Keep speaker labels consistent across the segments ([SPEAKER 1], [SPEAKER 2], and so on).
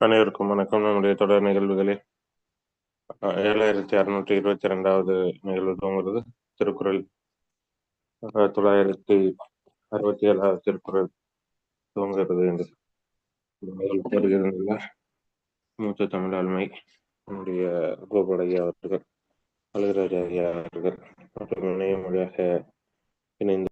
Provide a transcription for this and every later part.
[SPEAKER 1] அனைவருக்கும் வணக்கம். நம்முடைய தொடர் நிகழ்வுகளே அ 7622வது நிகழ்வு தோங்குறது திருக்குறள் தொள்ளாயிரத்தி அறுபத்தி ஏழாவது திருக்குறள் தோங்குகிறது என்று மூத்த தமிழ் ஆளுமை நம்முடைய கோபால் ஐயா அவர்கள், அழகுராஜ் ஐயா அவர்கள் மற்றும் இணையம் மொழியாக இணைந்து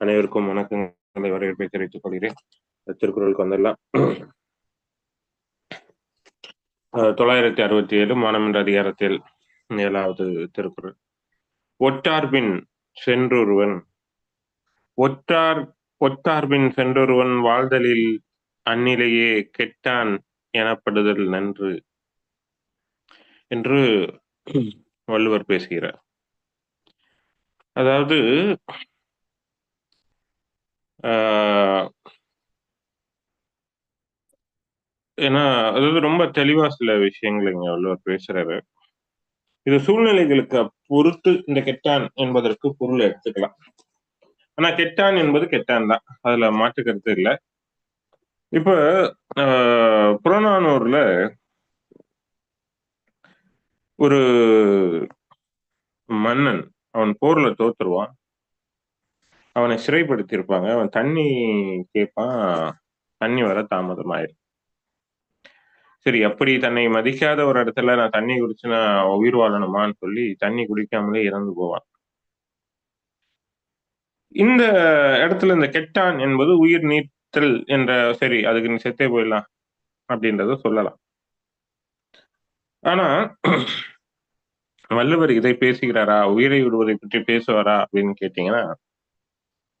[SPEAKER 1] அனைவருக்கும் வணக்கங்களை வரவேற்பை தெரிவித்துக் கொள்கிறேன். திருக்குறளுக்கு வந்துடலாம். அஹ் தொள்ளாயிரத்தி அறுபத்தி ஏழு மானமன்ற என்ற அதிகாரத்தில் ஏழாவது திருக்குறள் ஒற்றார்பின் சென்றொருவன் ஒற்றார் ஒற்றார்பின் சென்றொருவன் வாழ்தலில் அந்நிலையே கெட்டான் எனப்படுதல் நன்று என்று வள்ளுவர் பேசுகிறார் அதாவது ஏன்னா அதாவது ரொம்ப தெளிவா சில விஷயங்கள் இங்க வள்ளுவர் பேசுறாரு. இது சூழ்நிலைகளுக்கு பொறுத்து இந்த கெட்டான் என்பதற்கு பொருள் எடுத்துக்கலாம். ஆனா கெட்டான் என்பது கெட்டான் தான். அதுல மாற்று இல்லை. இப்ப ஆஹ் புறநானூர்ல ஒரு மன்னன் அவன் போர்ல தோத்துருவான். அவனை சிறைப்படுத்தியிருப்பாங்க. அவன் தண்ணி கேட்பான் தண்ணி வர தாமதமாயிரும் சரி அப்படி தன்னை மதிக்காத ஒரு இடத்துல நான் தண்ணி குடிச்சு நான் உயிர் வாழணுமான்னு சொல்லி தண்ணி குடிக்காமலே இறந்து போவான். இந்த இடத்துல இந்த கெட்டான் என்பது உயிர் நீத்தல் என்ற சரி அதுக்கு நீ செத்தே போயிடலாம் அப்படின்றத சொல்லலாம். ஆனா வள்ளுவர் இதை பேசுகிறாரா? உயிரை விடுவதை பற்றி பேசுவாரா அப்படின்னு கேட்டீங்கன்னா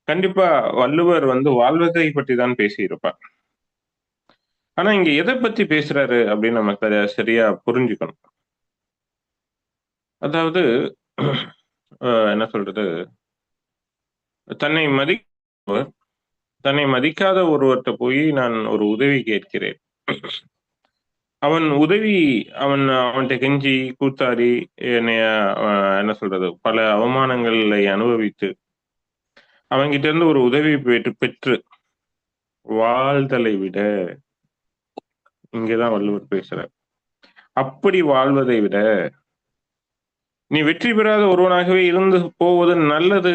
[SPEAKER 1] கண்டிப்பா வள்ளுவர் வந்து வாழ்வதை பற்றி தான் பேசியிருப்பார். ஆனா இங்க எதை பத்தி பேசுறாரு அப்படின்னு நம்ம சரியா புரிஞ்சுக்கணும். அதாவது என்ன சொல்றது? தன்னை மதிப்பவர் தன்னை மதிக்காத ஒருவர்கிட்ட போய் நான் ஒரு உதவி கேட்கிறேன். அவன் உதவி அவன் அவன்கிட்ட கெஞ்சி கூத்தாடி என்னைய என்ன சொல்றது? பல அவமானங்களை அனுபவித்து அவங்கிட்ட இருந்து ஒரு உதவி பெற்று பெற்று வாழ்தலை விட இங்கதான் வள்ளுவர் பேசுற அப்படி வாழ்வதை விட நீ வெற்றி பெறாத ஒருவனாகவே இருந்து போவது நல்லது.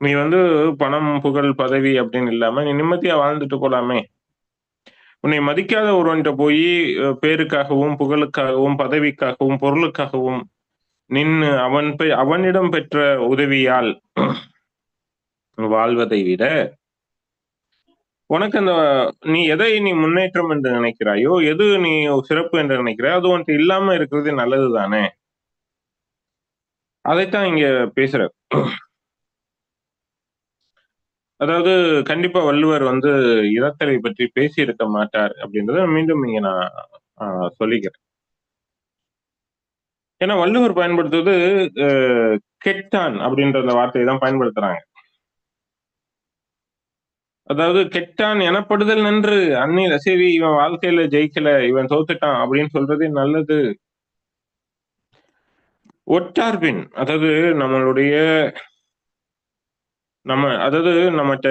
[SPEAKER 1] நீ வந்து பணம் புகழ் பதவி அப்படின்னு இல்லாம நீ நிம்மதியா வாழ்ந்துட்டு போலாமே. உன்னை மதிக்காத ஒருவன்கிட்ட போய் பேருக்காகவும் புகழுக்காகவும் பதவிக்காகவும் பொருளுக்காகவும் நின்று அவன் அவனிடம் பெற்ற உதவியால் வாழ்வதை விட உனக்கு அந்த நீ எதை நீ முன்னேற்றம் என்று நினைக்கிறாயோ எது நீ சிறப்பு என்று நினைக்கிறாயோ அது உன்ட்டு இல்லாம இருக்கிறது நல்லது தானே அதைத்தான் இங்க பேசுற. அதாவது கண்டிப்பா வள்ளுவர் வந்து இறத்தலை பற்றி பேசி இருக்க மாட்டார் அப்படின்றத மீண்டும் இங்க நான் சொல்லிக்கிறேன். ஏன்னா வள்ளுவர் பயன்படுத்துவது கெட்டான் அப்படின்ற அந்த வார்த்தையை தான் பயன்படுத்துறாங்க. அதாவது கெட்டான் எனப்படுதல் நன்று. அன்னில சரி இவன் வாழ்க்கையில ஜெயிக்கல இவன் தோத்துட்டான் அப்படின்னு சொல்றதே நல்லது. ஒற்றார்பின் அதாவது நம்மளுடைய நம்ம அதாவது நம்மகிட்ட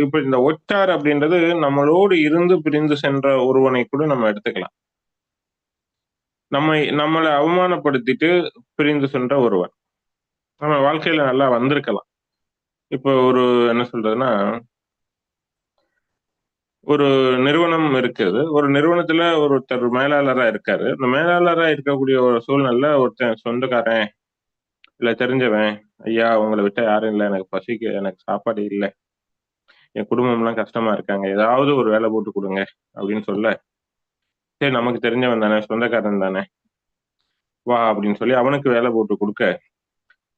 [SPEAKER 1] இப்ப இந்த ஒற்றார் அப்படின்றது நம்மளோடு இருந்து பிரிந்து சென்ற ஒருவனை கூட நம்ம எடுத்துக்கலாம். நம்மை நம்மளை அவமானப்படுத்திட்டு பிரிந்து சென்ற ஒருவன். நம்ம வாழ்க்கையில நல்லா வந்திருக்கலாம். இப்போ ஒரு என்ன சொல்றதுன்னா ஒரு நிறுவனம் இருக்குது. ஒரு நிறுவனத்துல ஒருத்தர் மேலாளரா இருக்காரு. இந்த மேலாளரா இருக்கக்கூடிய ஒரு சூழ்நிலை ஒருத்தன் சொந்தக்காரன் இல்ல தெரிஞ்சவன் ஐயா உங்களை விட்டா யாரும் இல்லை எனக்கு பசிக்கு எனக்கு சாப்பாடு இல்லை என் குடும்பம்லாம் கஷ்டமா இருக்காங்க ஏதாவது ஒரு வேலை போட்டு கொடுங்க அப்படின்னு சொல்ல சரி நமக்கு தெரிஞ்சவன் தானே சொந்தக்காரன் தானே வா அப்படின்னு சொல்லி அவனுக்கு வேலை போட்டு கொடுக்க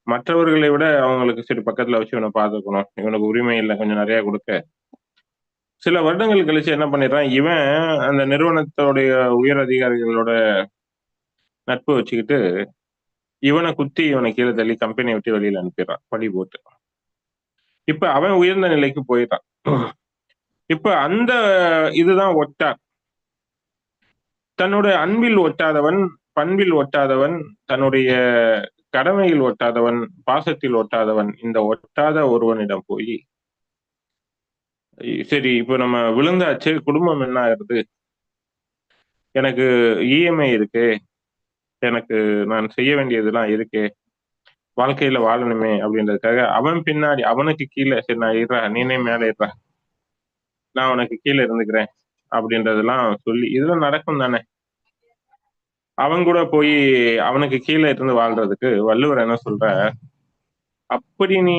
[SPEAKER 1] மற்றவர்களை விட அவங்களுக்கு சரி பக்கத்துல வச்சு இவனை பார்த்துக்கணும் இவனுக்கு உரிமை இல்லை கொஞ்சம் நிறைய கொடுக்க சில வருடங்கள் கழிச்சு என்ன பண்ணிடுறான் இவன் அந்த நிறுவனத்தோடைய உயர் அதிகாரிகளோட நட்பு வச்சுக்கிட்டு இவனை குத்தி இவனை கீழே தள்ளி கம்பெனியை விட்டு வெளியில அனுப்பிடுறான் படி போட்டு. இப்ப அவன் உயர்ந்த நிலைக்கு போயிட்டான் இப்ப அந்த இதுதான் ஒட்டார். தன்னுடைய அன்பில் ஒட்டாதவன் பண்பில் ஒட்டாதவன் தன்னுடைய கடமையில் ஒட்டாதவன் பாசத்தில் ஒட்டாதவன் இந்த ஒட்டாத ஒருவனிடம் போய் சரி இப்போ நம்ம விழுந்தாச்சு குடும்பம் என்ன ஆகுறது எனக்கு இஎம்ஐ இருக்கு. எனக்கு நான் செய்ய வேண்டியதெல்லாம் இருக்கு. வாழ்க்கையில வாழணுமே அப்படின்றதுக்காக அவன் பின்னாடி அவனுக்கு கீழே சரி நான் இருறா நீனே மேலே இருறா நான் உனக்கு கீழே இருந்துக்கிறேன் அப்படின்றதெல்லாம் சொல்லி இதெல்லாம் நடக்கும் தானே? அவன் கூட போய் அவனுக்கு கீழே இருந்து வாழ்றதுக்கு வள்ளுவர் என்ன சொல்ற அப்படி நீ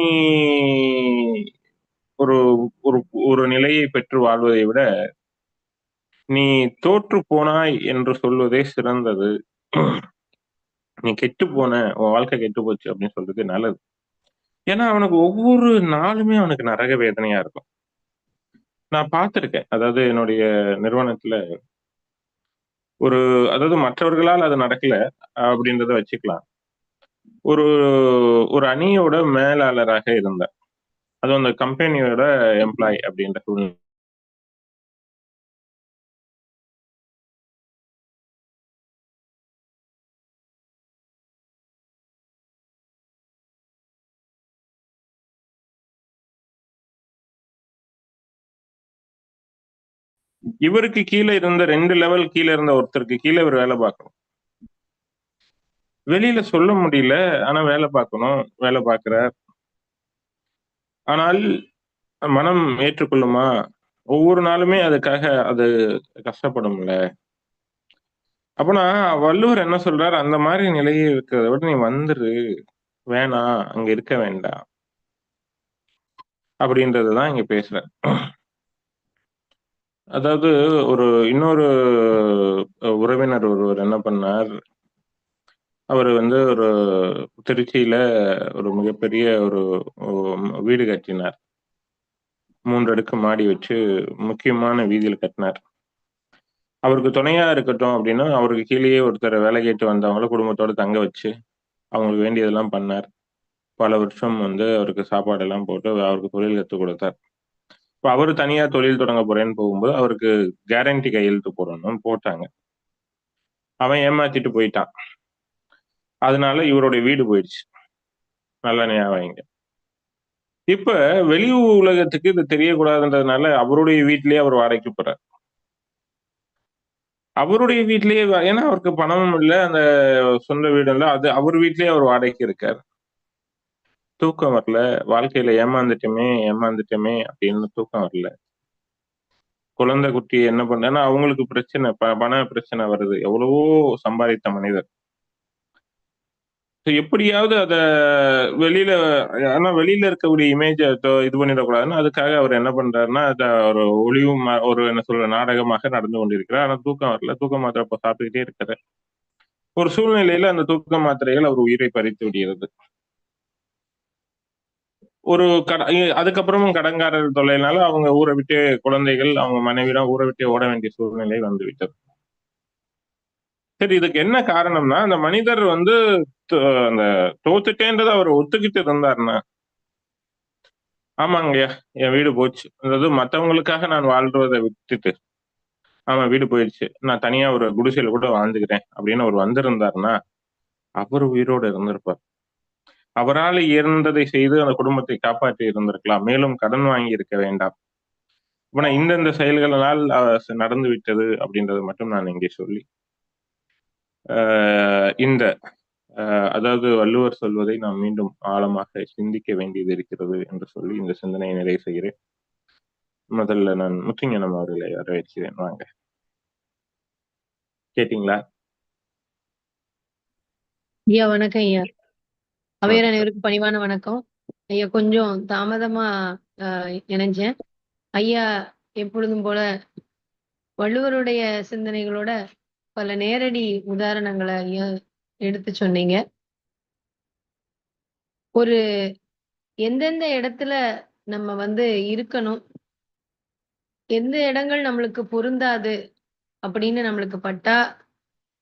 [SPEAKER 1] ஒரு ஒரு ஒரு நிலையை பெற்று வாழ்வதை விட நீ தோற்று போனாய் என்று சொல்வதே சிறந்தது. நீ கெட்டு போன உன் வாழ்க்கை கெட்டு போச்சு அப்படின்னு சொல்றது நல்லது. ஏன்னா அவனுக்கு ஒவ்வொரு நாளுமே அவனுக்கு நரக வேதனையா இருக்கும். நான் பார்த்துருக்கேன். அதாவது என்னுடைய நிறுவனத்துல ஒரு அதாவது மற்றவர்களால் அது நடக்கல அப்படின்றத வச்சுக்கலாம். ஒரு ஒரு அணியோட மேலாளராக இருந்தேன். அது அந்த கம்பெனியோட எம்ப்ளாய் அப்படின்ற சூழ்நிலை. இவருக்கு கீழே இருந்த ரெண்டு லெவல் கீழே இருந்த ஒருத்தருக்கு கீழே இவர் வேலை பார்க்கணும். வெளியில சொல்ல முடியல ஆனா வேலை பார்க்கணும் வேலை பார்க்கிறார். ஆனால் மனம் ஏற்றுக்கொள்ளுமா? ஒவ்வொரு நாளுமே அதுக்காக அது கஷ்டப்படும்ல. அப்பனா வள்ளுவர் என்ன சொல்றாரு? அந்த மாதிரி நிலையை இருக்கிறத விட நீ வந்துரு. வேணாம் அங்க இருக்க வேண்டாம் அப்படின்றதுதான் இங்க பேசுற. அதாவது ஒரு இன்னொரு உறவினர் ஒருவர் என்ன பண்ணார்? அவர் வந்து ஒரு திருச்சியில ஒரு மிகப்பெரிய ஒரு வீடு கட்டினார். மூன்றடுக்கு மாடி வச்சு முக்கியமான வீதியில் கட்டினார். அவருக்கு துணையா இருக்கட்டும் அப்படின்னா அவருக்கு கீழேயே ஒருத்தர் வேலை கேட்டு வந்தவங்கள குடும்பத்தோட தங்க வச்சு அவங்களுக்கு வேண்டியதெல்லாம் பண்ணார். பல வருஷம் வந்து அவருக்கு சாப்பாடு எல்லாம் போட்டு அவருக்கு தொழில் கற்றுக் கொடுத்தார். இப்போ அவர் தனியா தொழில் தொடங்க போறேன்னு போகும்போது அவருக்கு கேரண்டி கையெழுத்து போடணும்னு போட்டாங்க. அவன் ஏமாத்திட்டு போயிட்டான். அதனால இவருடைய வீடு போயிடுச்சு. நல்ல ஞாபகம் இப்ப வெளி உலகத்துக்கு இது தெரியக்கூடாதுன்றதுனால அவருடைய வீட்லயே அவர் வாடகைக்கு போறார். அவருடைய வீட்லயே ஏன்னா அவருக்கு பணமும் இல்லை அந்த சொந்த வீடு இல்லை அது அவர் வீட்லயே அவர் வாடகைக்கு இருக்கார். தூக்கம் வரல வாழ்க்கையில ஏமாந்துட்டோமே ஏமாந்துட்டோமே அப்படின்னு தூக்கம் வரல. குழந்தை குட்டி என்ன பண்ணா அவங்களுக்கு பிரச்சனை பண பிரச்சனை வருது. எவ்வளவோ சம்பாதித்த மனிதர். எப்படியாவது அதை வெளியில ஆனா வெளியில இருக்கக்கூடிய இமேஜ் இது பண்ணிடக்கூடாதுன்னு அதுக்காக அவர் என்ன பண்றாருன்னா அத ஒரு ஒளிவும் ஒரு என்ன சொல்ற நாடகமாக நடந்து கொண்டிருக்கிறார். ஆனா தூக்கம் வரல. தூக்க மாத்திரை அப்ப சாப்பிட்டுக்கிட்டே இருக்கிறார் ஒரு சூழ்நிலையில அந்த தூக்க மாத்திரைகள் அவர் உயிரை பறித்து விடுகிறது. ஒரு கட அதுக்கப்புறமும் கடன்காரர் தொல்லைனால அவங்க ஊரை விட்டு குழந்தைகள் அவங்க மனைவிடம் ஊரை விட்டு ஓட வேண்டிய சூழ்நிலை வந்து விட்டது சரி இதுக்கு என்ன காரணம்னா அந்த மனிதர் வந்து அந்த தோத்துட்டேன்றத அவர் ஒத்துக்கிட்டு இருந்தாருன்னா ஆமாங்கய்யா என் வீடு போச்சு. அதாவது மத்தவங்களுக்காக நான் வாழ்றதை விட்டுட்டு. ஆமா வீடு போயிடுச்சு நான் தனியா ஒரு குடிசையில கூட வாழ்ந்துக்கிறேன் அப்படின்னு அவர் வந்திருந்தாருன்னா அவர் உயிரோடு இருந்திருப்பார். அவரால் இறந்ததை செய்து அந்த குடும்பத்தை காப்பாற்றி இருந்திருக்கலாம். மேலும் கடன் வாங்கி இருக்க வேண்டாம். ஆனா இந்தந்த செயல்களால் நடந்து விட்டது அப்படின்றது மட்டும் நான் இங்கே சொல்லி இந்த அதாவது வள்ளுவர் சொல்வதை நாம் மீண்டும் ஆழமாக சிந்திக்க வேண்டியது இருக்கிறது என்று சொல்லி இந்த சிந்தனையை நிறைவு செய்கிறேன். முதல்ல நான் முத்துஞனம் அவர்களை வரவேற்கிறேன். வாங்க. கேட்டீங்களா?
[SPEAKER 2] ஐயா வணக்கம் ஐயா. அவையர் அனைவருக்கும் பணிவான வணக்கம். ஐயா கொஞ்சம் தாமதமா இணைஞ்சேன். ஐயா எப்பொழுதும் போல வள்ளுவருடைய சிந்தனைகளோட பல நேரடி உதாரணங்களை எடுத்து சொன்னீங்க. ஒரு எந்தெந்த இடத்துல நம்ம வந்து இருக்கணும் எந்த இடங்கள் நம்மளுக்கு பொருந்தாது அப்படின்னு நம்மளுக்கு பட்டா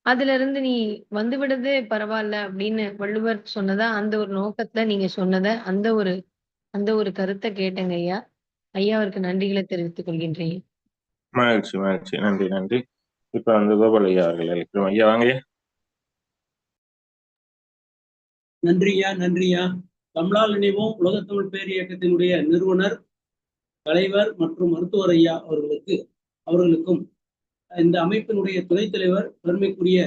[SPEAKER 2] அதுல இருந்து நீ வந்து விடுது பரவாயில்ல அப்படின்னு வள்ளுவர் சொன்னதா அந்த ஒரு நோக்கத்துல நீங்க சொன்னத அந்த ஒரு அந்த ஒரு கருத்தை கேட்டங்க ஐயா. ஐயா அவருக்கு நன்றிகளை தெரிவித்துக் கொள்கின்றேன்.
[SPEAKER 1] மகிழ்ச்சி மகிழ்ச்சி. நன்றி நன்றி. இப்ப வந்து கோபாலையா அவர்கள் அழைக்கிறோம் ஐயா வாங்க
[SPEAKER 3] நன்றியா நன்றியா தமிழால் நினைவோம் உலகத்தமிழ் பேர் இயக்கத்தினுடைய நிறுவனர் தலைவர் மற்றும் மருத்துவர் ஐயா அவர்களுக்கு அவர்களுக்கும். இந்த அமைப்பினுடைய துணைத் தலைவர் பெருமைக்குரிய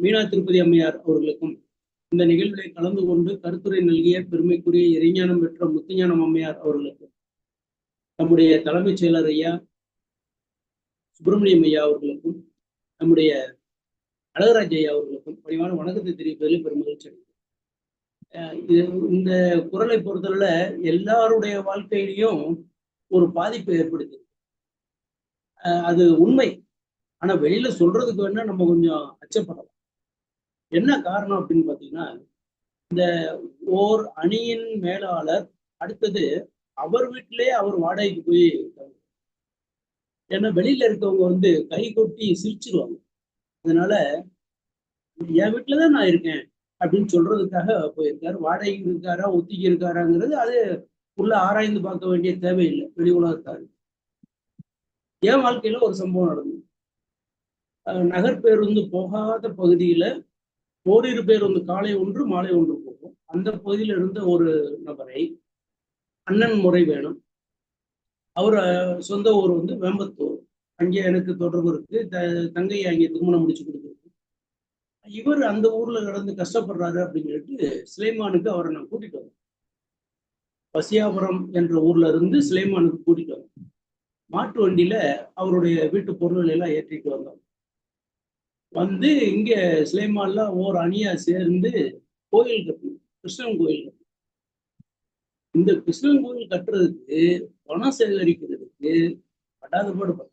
[SPEAKER 3] மீனா திருப்பதி அம்மையார் அவர்களுக்கும் இந்த நிகழ்விலே கலந்து கொண்டு கருத்துரை நல்கிய பெருமைக்குரிய இறைஞானம் பெற்ற முத்துஞானம் அம்மையார் அவர்களுக்கும் நம்முடைய தலைமைச் செயலர் ஐயா சுப்பிரமணியம் ஐயா அவர்களுக்கும் நம்முடைய அழகராஜ் ஐயா அவர்களுக்கும் பணிவான வணக்கத்தை தெரிவிப்பதில் பெரும் மகிழ்ச்சி அடைகிறேன். இது இந்த குரலை பொறுத்தவரை எல்லாருடைய வாழ்க்கையிலையும் ஒரு பாதிப்பை ஏற்படுத்து அது உண்மை. ஆனா வெளியில சொல்றதுக்கு வேணா நம்ம கொஞ்சம் அச்சப்படலாம். என்ன காரணம் அப்படின்னு பாத்தீங்கன்னா இந்த ஓர் அணியின் மேலாளர் அடுத்தது அவர் வீட்டிலே அவர் வாடகைக்கு போய் ஏன்னா வெளியில இருக்கவங்க வந்து கை கொட்டி சிரிச்சிருவாங்க. அதனால என் வீட்டுல தான் நான் இருக்கேன் அப்படின்னு சொல்றதுக்காக போயிருக்காரு. வாடகைக்கு இருக்காரா ஒத்திக்கி இருக்காராங்கிறது அது உள்ள ஆராய்ந்து பார்க்க வேண்டிய தேவையில்லை. வெளி உலகத்தாரு. என் வாழ்க்கையில ஒரு சம்பவம் நடந்தது. நகர்பேருந்து நகர் பேருந்து போகாத பகுதியில ஓரிரு பேருந்து காலை ஒன்று மாலை ஒன்று போகும். அந்த பகுதியில இருந்த ஒரு நபரை அண்ணன் முறை வேணும் அவர் சொந்த ஊர் வந்து வேம்பத்தூர் அங்கே எனக்கு தொடர்பு இருக்கு. த- தங்கையை அங்கே திருமணம் முடிச்சு கொடுத்துருக்கு. இவர் அந்த ஊர்ல கடந்து கஷ்டப்படுறாரு அப்படின்னு சொல்லிட்டு சிலைமானுக்கு அவரை நான் கூட்டிட்டு வந்தேன். பசியாபுரம் என்ற ஊர்ல இருந்து சிலைமானுக்கு கூட்டிட்டு வந்தேன். மாட்டு வண்டியில அவருடைய வீட்டு பொருள்களை எல்லாம் ஏற்றிட்டு வந்தோம். வந்து இங்க சிலைமான்ல ஓர் அணியா சேர்ந்து கோயில் கட்டணும் கிருஷ்ணன் கோயில் கட்டணும் இந்த கிருஷ்ணன் கோயில் கட்டுறதுக்கு பணம் சேகரிக்கிறதுக்கு படாத பாடு படும்.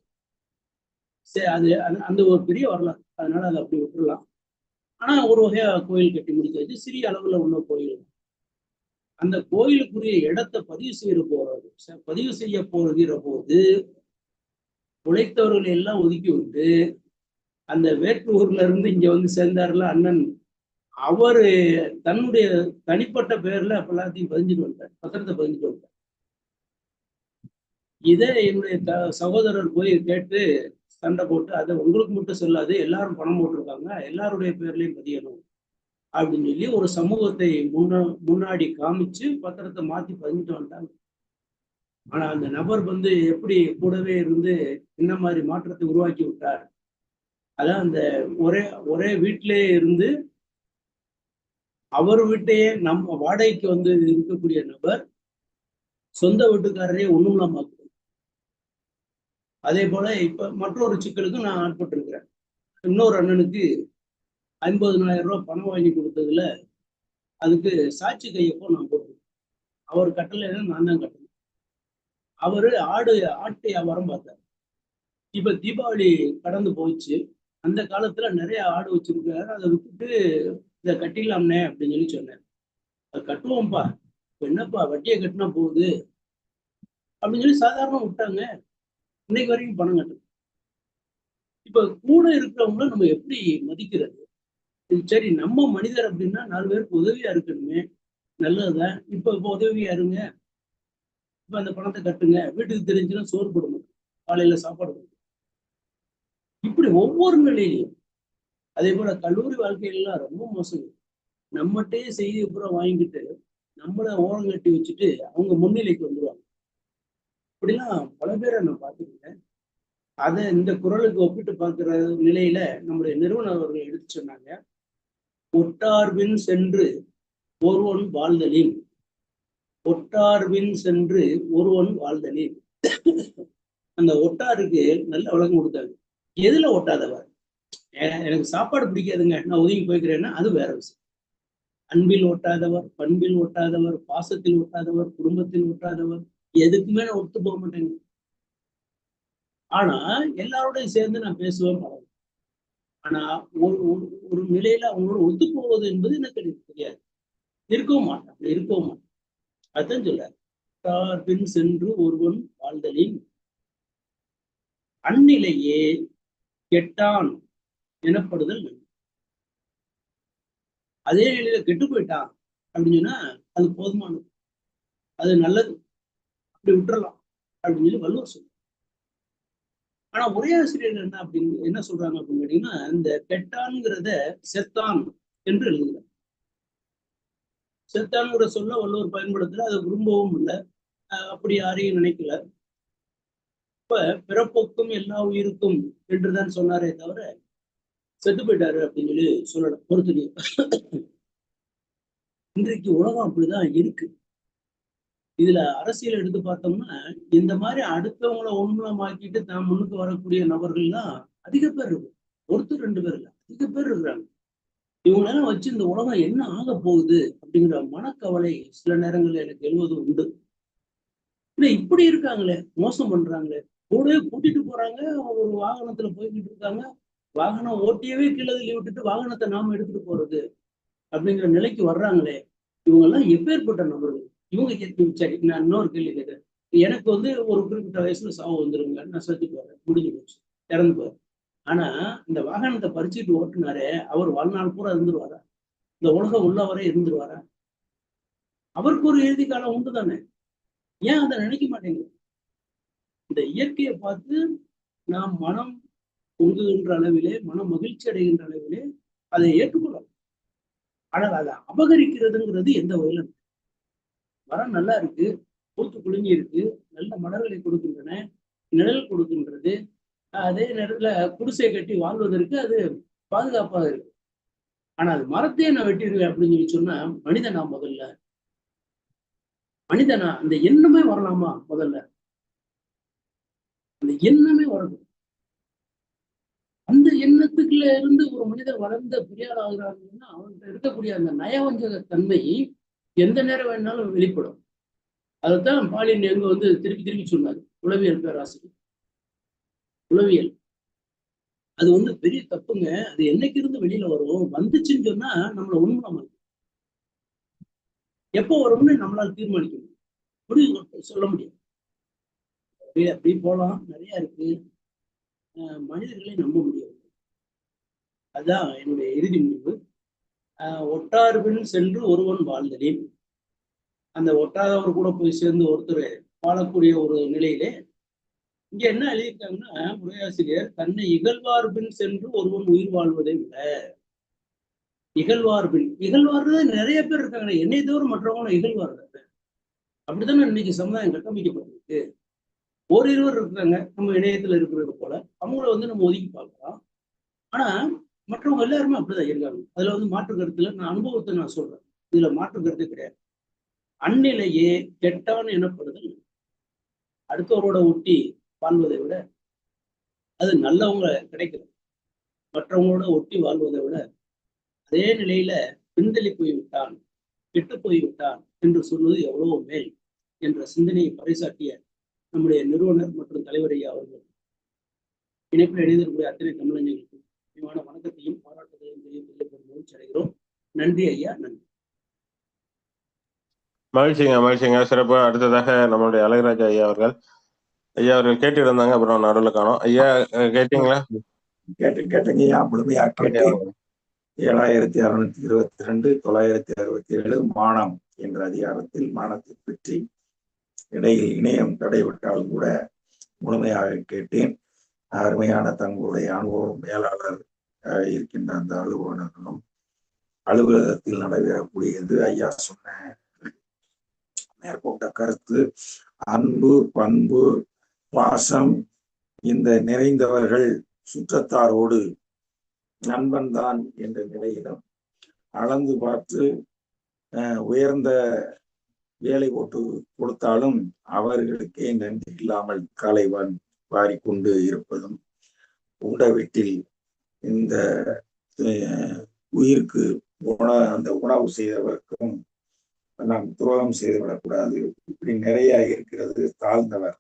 [SPEAKER 3] சரி அது அந்த- ஒரு பெரிய வரலாறு. அதனால அதை அப்படி விட்டுறலாம். ஆனா ஒரு வகையா கோயில் கட்டி முடிச்சாச்சு. சிறிய அளவுல உள்ள கோயில் அந்த கோயிலுக்குரிய இடத்தை பதிவு செய்ய போறது பதிவு செய்ய போகிற போது உழைத்தவர்களை எல்லாம் ஒதுக்கி விட்டு அந்த வேற்றூர்ல இருந்து இங்க வந்து சேர்ந்தாருல அண்ணன் அவரு தன்னுடைய தனிப்பட்ட பேர்ல எல்லாத்தையும் பதிஞ்சுட்டு வந்தார் பத்திரத்தை பதிஞ்சுட்டு வந்தார் இதை என்னுடைய த சகோதரர் போய் கேட்டு சண்டை போட்டு அதை உங்களுக்கு மட்டும் சொல்லாது எல்லாரும் பணம் போட்டிருக்காங்க எல்லாருடைய பேர்லயும் பதியணும். அப்படின்னு சொல்லி ஒரு சமூகத்தை முன்ன முன்னாடி காமிச்சு பத்திரத்தை மாத்தி பதிஞ்சிட்டு வந்துட்டாங்க. ஆனா அந்த நபர் வந்து எப்படி கூடவே இருந்து என்ன மாதிரி மாற்றத்தை உருவாக்கி விட்டார்? அதான் அந்த ஒரே ஒரே வீட்டிலே இருந்து அவர் வீட்டையே நம்ம வாடகைக்கு வந்து இருக்கக்கூடிய நபர் சொந்த வீட்டுக்காரரே ஒண்ணும் இல்லாம அதே போல இப்ப மற்றொரு சிக்கலுக்கு நான் ஆட்பட்டிருக்கிறேன். இன்னொரு அண்ணனுக்கு ஐம்பதுனாயிரம் ரூபாய் பணம் வாங்கி கொடுத்ததுல அதுக்கு சாட்சி கையப்போ நான் போட்டேன் அவர் கட்டலைன்னா நான் தான் கட்டணும். அவரு ஆடு ஆட்டு வியாபாரம் பார்த்தார். இப்ப தீபாவளி கடந்து போச்சு அந்த காலத்துல நிறைய ஆடு வச்சிருக்காரு அதை விட்டுட்டு இதை கட்டிடலாம்னே அப்படின்னு சொல்லி சொன்னேன் அது கட்டுவோம்ப்பா. என்னப்பா? வட்டியை கட்டினா போகுது. அப்படின்னு சொல்லி சாதாரண விட்டாங்க. இன்னைக்கு வரைக்கும் பணம் கட்டணும் இப்ப கூட இருக்கிறவங்கள நம்ம எப்படி மதிக்கிறது? சரி நம்ம மனிதர் அப்படின்னா நாலு பேருக்கு உதவியா இருக்கணுமே நல்லதுதான். இப்ப இப்ப உதவியா இருங்க. இப்ப அந்த பணத்தை கட்டுங்க. வீட்டுக்கு தெரிஞ்சுன்னா சோறு போடுங்க காலையில சாப்பாடு கொடுங்க இப்படி ஒவ்வொரு நிலையிலையும் அதே போல கல்லூரி வாழ்க்கையிலாம் ரொம்ப மோசம். நம்மகிட்டயே செய்தி பூரா வாங்கிட்டு நம்மள ஓரம் கட்டி வச்சுட்டு அவங்க முன்னிலைக்கு வந்துருவாங்க. இப்படிலாம் பல பேரை நான் பார்த்துருக்கேன். அதை இந்த குரலுக்கு ஒப்பிட்டு பார்க்கிற நிலையில நம்முடைய நிறுவனர் அவர்கள் எடுத்து சொன்னாங்க ஒட்டார்பின் சென்று ஒருவன் வாழ்தலின் ஒட்டார்பின் சென்று ஒருவன் வாழ்தலின் அந்த ஒட்டாருக்கு நல்ல விளக்கம் கொடுத்தாரு. எதுல ஒட்டாதவர் எனக்கு சாப்பாடு பிடிக்காதுங்க நான் ஒதுங்கி போய்க்கிறேன்னா அது வேற விஷயம். அன்பில் ஒட்டாதவர் பண்பில் ஒட்டாதவர் பாசத்தில் ஒட்டாதவர் குடும்பத்தில் ஒட்டாதவர் எதுக்குமே நான் ஒத்து போக மாட்டேங்க ஆனா எல்லாரோடையும் சேர்ந்து நான் பேசுவேன் பழகும் ஆனா ஒரு ஒரு- ஒரு நிலையில அவங்களோட ஒத்து போவது என்பது எனக்கு எனக்கு தெரியாது. இருக்கவும் மாட்டேன் அப்படி இருக்கவும் மாட்டேன். அதான் சொல்ல பின் சென்று ஒருவன் வாழ்தலின் அந்நிலையே கெட்டான் எனப்படுதல் வேண்டும். அதே நிலையில கெட்டு போயிட்டான் அப்படின்னு சொன்னா அது போதுமானது. அது நல்லது. அப்படி விட்டுறலாம் அப்படின்னு சொல்லி வள்ளுவர் சொல்றார். ஆனா ஒரே ஆசிரியர் என்ன அப்படின்னு என்ன சொல்றாங்க அப்படின்னு கேட்டீங்கன்னா இந்த கெட்டான்ங்கிறத செத்தான் என்று எழுதுகிறார். செத்தான்ங்கிற சொல்ல வள்ளுவர் பயன்படுத்தல அதை விரும்பவும் இல்லை. அப்படி யாரையும் நினைக்கல. இப்ப பிறப்புக்கும் எல்லா உயிருக்கும் என்றுதான் சொன்னாரே தவிர செத்து போயிட்டாரு அப்படின்னு சொல்லி சொல்லலாம் பொறுத்து இன்றைக்கு உலகம் அப்படிதான் இருக்கு. இதுல அரசியல் எடுத்து பார்த்தோம்னா இந்த மாதிரி அடுத்தவங்கள உண்மமாக்கிட்டு தான் முன்னுக்கு வரக்கூடிய நபர்கள் தான் அதிக பேர் இருக்கு ஒருத்தர் ரெண்டு பேர் இல்ல. அதிக பேர் இருக்கிறாங்க இவங்களெல்லாம் வச்சு இந்த உலகம் என்ன ஆக போகுது அப்படிங்கிற மனக்கவலை சில நேரங்கள்ல எனக்கு எழுவது உண்டு. இல்ல இப்படி இருக்காங்களே மோசம் பண்றாங்களே. கூடவே கூட்டிட்டு போறாங்க ஒரு வாகனத்துல போய்கிட்டு இருக்காங்க. வாகனம் ஓட்டியவே கீழே விட்டுட்டு வாகனத்தை நாம எடுத்துட்டு போறது அப்படிங்கிற நிலைக்கு வர்றாங்களே. இவங்க எல்லாம் எப்பேற்பட்ட நபர்கள்? இவங்க கேட்க- சரி நான் இன்னொரு கேள்வி கேட்கிறேன் எனக்கு வந்து ஒரு குறிப்பிட்ட வயசுல சாவு வந்துருங்க நான் செத்து போறேன் முடிஞ்சு போச்சு. இறந்து போறேன் ஆனா இந்த வாகனத்தை பறிச்சுட்டு ஓட்டுனாரே அவர் வாழ்நாள் பூரா இருந்துருவாரா? இந்த உலகம் உள்ளவரே இருந்துருவாரா? அவருக்கு ஒரு இறுதி காலம் உண்டு தானே ஏன் அதை நினைக்க மாட்டேங்குது? இந்த இயற்கையை பார்த்து நாம் மனம் பொங்குகின்ற அளவிலே மனம் மகிழ்ச்சி அடைகின்ற அளவிலே அதை ஏற்றுக்கொள்ளலாம். ஆனால் அதை அபகரிக்கிறதுங்கிறது எந்த வகையிலும் மரம் நல்லா இருக்கு பூத்து குலுங்கி இருக்கு நல்ல மலர்களை கொடுக்கின்றன நிழல் கொடுக்கின்றது. அதே நேரத்துல குடிசை கட்டி வாழ்வதற்கு அது பாதுகாப்பாக இருக்கு. ஆனா அது மரத்தையே நான் வெட்டிடுவேன் அப்படின்னு சொல்லி சொன்னா மனிதனா முதல்ல? மனிதனா அந்த எண்ணமே வரலாமா முதல்ல? அந்த எண்ணமே வரணும். அந்த எண்ணத்துக்குள்ள இருந்து ஒரு மனிதர் வளர்ந்த பெரியார் ஆகிறாருன்னா அவன்கிட்ட இருக்கக்கூடிய அந்த நயவஞ்சக தன்மை எந்த நேரம் வேணாலும் வெளிப்படும். அதைத்தான் பாலியன் எங்க வந்து திருப்பி திருப்பி சொன்னாரு. உளவியல் பேராசிரியர். உளவியல். அது வந்து பெரிய தப்புங்க. அது என்னைக்கு இருந்து வெளியில வரும்? வந்துச்சுன்னு சொன்னா நம்மள உண்மை எப்போ வரும்னு நம்மளால தீர்மானிக்க முடியும். முடிவு சொல்ல முடியும் அப்படி போலாம். நிறைய இருக்கு. அஹ் மனிதர்களை நம்ப முடியாது. அதுதான் என்னுடைய இறுதி முடிவு. ஒட்டார்பில் சென்று ஒருவன் வாழ்ந்தனேன் அந்த ஒட்டாதவர் கூட போய் சேர்ந்து ஒருத்தர் வாழக்கூடிய ஒரு நிலையிலே இங்க என்ன எழுதியிருக்காங்கன்னா உரையாசிரியர் தன்னை இகழ்வார்பின் சென்று ஒருவன் உயிர் வாழ்வதை விட இகழ்வார்பின் இகழ்வார்றது நிறைய பேர் இருக்காங்க என்னை தவிர மற்றவங்களும் இகழ்வார்கள். அப்படித்தானே இன்னைக்கு சமுதாயம் கட்டமைக்கப்பட்டிருக்கு. ஓரிருவர் இருக்காங்க நம்ம இணையத்துல இருக்கிறது போல. அவங்கள வந்து நம்ம ஒதுக்கி பார்க்கலாம். ஆனா மற்றவங்க எல்லாருமே அப்படிதான் இருக்காங்க. அதுல வந்து மாற்று கருத்துல நான் அனுபவத்தை நான் சொல்றேன். இதுல மாற்று கருத்து கிடையாது. அந்நிலையே கெட்டான் எனப்படுதல் அடுத்தவரோட ஒட்டி வாழ்வதை விட அது நல்லவங்க கிடைக்கிறது மற்றவங்களோட ஒட்டி வாழ்வதை விட அதே நிலையில பின்தள்ளி போய்விட்டான் கெட்டு போய்விட்டான் என்று சொல்வது எவ்வளவு மேல் என்ற சிந்தனையை பறைசாட்டிய நம்முடைய நிறுவனர் மற்றும் தலைவரையா அவர்கள். இணைப்பில் இணைந்திருக்கிற அத்தனை தமிழர்களுக்கும் முக்கியமான வணக்கத்தையும் பாராட்டுதலையும் தெரியப்படுத்த மகிழ்ச்சி அடைகிறோம் நன்றி ஐயா நன்றி.
[SPEAKER 1] மகிழ்ச்சிங்க மகிழ்ச்சிங்க. சிறப்பு அடுத்ததாக நம்மளுடைய அழகராஜா ஐயா அவர்கள். ஐயா அவர்கள் கேட்டு இருந்தாங்க அப்புறம் நடுவில் காணோம். ஐயா கேட்டீங்களா?
[SPEAKER 4] கேட்டு கேட்டீங்க முழுமையா கேட்டு. ஏழாயிரத்தி அறுநூத்தி இருபத்தி ரெண்டு தொள்ளாயிரத்தி அறுபத்தி ஏழு மானம் என்ற அதிகாரத்தில் மானத்தை பற்றி இடையில் இணையம் தடைவிட்டால் கூட முழுமையாக கேட்டேன். அருமையான தங்களுடைய அனுபவம் மேலாளர் அஹ், இருக்கின்ற அந்த அலுவலர்களும் அலுவலகத்தில் நடைபெறக்கூடியது. ஐயா சொன்ன மேற்கொண்ட கருத்து அன்பு பண்பு பாசம் இந்த நிறைந்தவர்கள் சுற்றத்தாரோடு நண்பன்தான் என்ற நிலையிலும் அளந்து பார்த்து அஹ், உயர்ந்த வேலை போட்டு கொடுத்தாலும் அவர்களுக்கே நன்றி இல்லாமல் கலைவன் வாரிக்கொண்டு இருப்பதும் உண்ட வீட்டில் இந்த உயிருக்கு உண அந்த உணவு செய்தவருக்கும் நாம் துரோகம் செய்துவிடக்கூடாது. இப்படி நிறைய இருக்கிறது தாழ்ந்தவர்.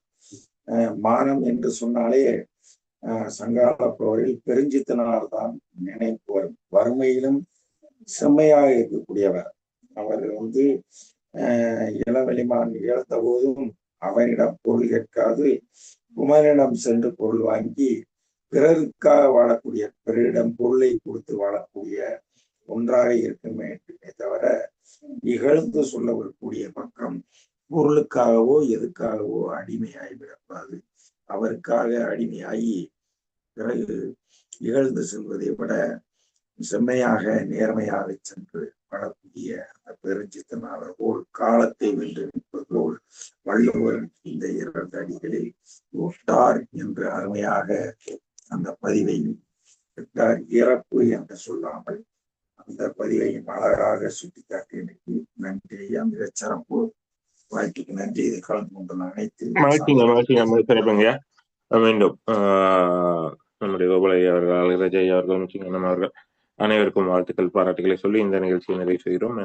[SPEAKER 4] அஹ், மானம் என்று சொன்னாலே சங்கால போரில் பெருஞ்சித்தனார் தான் நினைப்பவர் வறுமையிலும் செம்மையாக இருக்கக்கூடியவர். அவர் வந்து இளவெளிமான் இழந்த போதும் அவனிடம் பொருள் கேட்காது. குமரனிடம் சென்று பொருள் வாங்கி பிறருக்காக வாழக்கூடிய பிறரிடம் பொருளை கொடுத்து வாழக்கூடிய ஒன்றாக இருக்குமே தவிர இகழ்ந்து சொல்லக்கூடிய பக்கம் பொருளுக்காகவோ எதுக்காகவோ அடிமையாகி விடக்கூடாது. அவருக்காக அடிமையாகி பிறகு இகழ்ந்து செல்வதை விட செம்மையாக நேர்மையாக சென்று வாழக்கூடிய அந்த பெருஞ்சித்தனாளர் காலத்தை வென்று நிற்பதோடு வள்ளுவர் இந்த இரண்டு அடிகளில் ஒட்டார் என்று அருமையாக அந்த பதிவையும் விட்டார். இறப்பு என்று சொல்லாமல் அந்த பதிவையும் அழகாக சுட்டிக்காட்டி நன்றி ஐயா. மிகச் சிறப்பு. வாய்ப்புக்கு நன்றி. இது கலந்து கொண்ட அனைத்து
[SPEAKER 1] மீண்டும் ஆஹ், நம்முடைய கோபாலை அவர்கள் அழகராஜை அவர்கள் முச்சிங்கண்ணன் அவர்கள் அனைவருக்கும் வாழ்த்துக்கள் பாராட்டுகளை சொல்லி இந்த நிகழ்ச்சியை நிறைவு செய்கிறோம்.